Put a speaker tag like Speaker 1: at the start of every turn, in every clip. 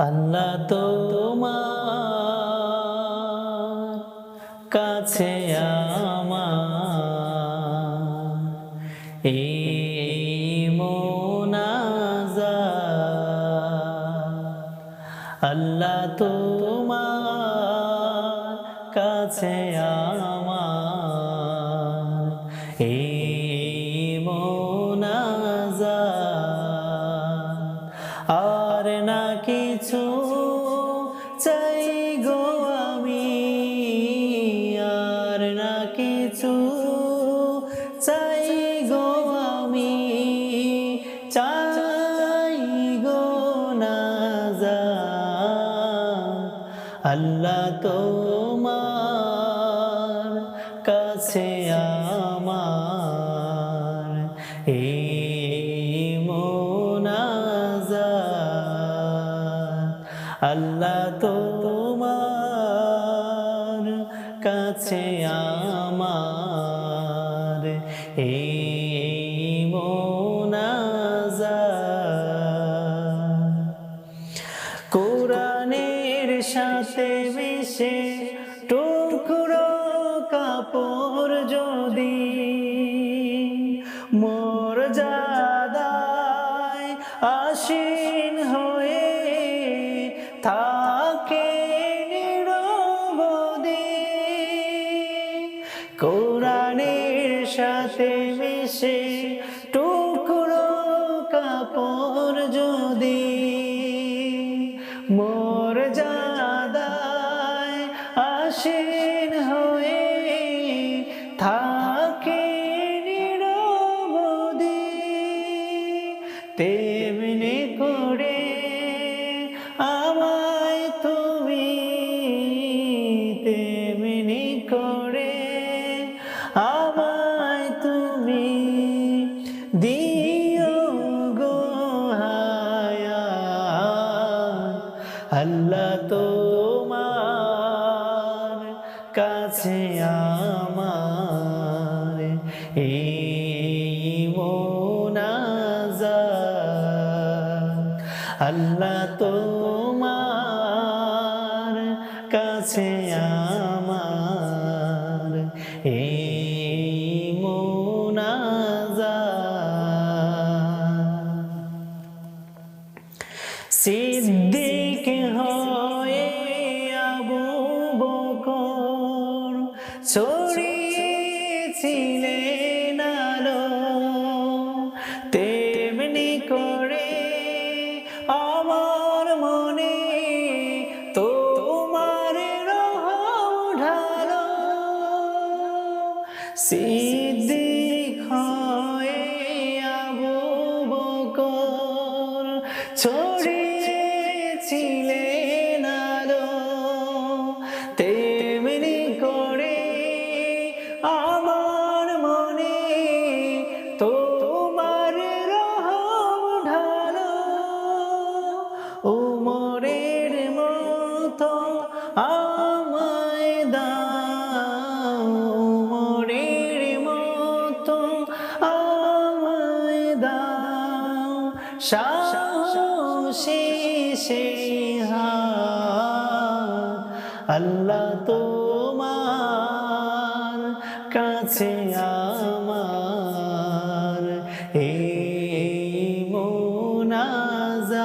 Speaker 1: আল্লাহ তোমার কাছে আমার এই মোনাজাত। আল্লাহ তোমার কাছে আমার আল্লাহ তোমার কাছে আমার এই মোনাজাত। আল্লাহ তোমার কাছে আমার আসীন হয়ে থাকে নিরবধি কোরআনের সাথে মিশে টুকরো কাপড় যদি মোর জাদায় আসীন আল্লাহ তোমার কাছে আমার এই তো আল্লাহ তোমার কাছে ছড়িয়েছিলেন আলো তেমনি করে আমার মনে তোমার রহ ঢালো। সিদ্দিক হাত আল্লাহ তোমার কাছে আমার এই মোনাজাত।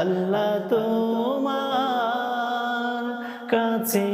Speaker 1: আল্লাহ তোমার কাছে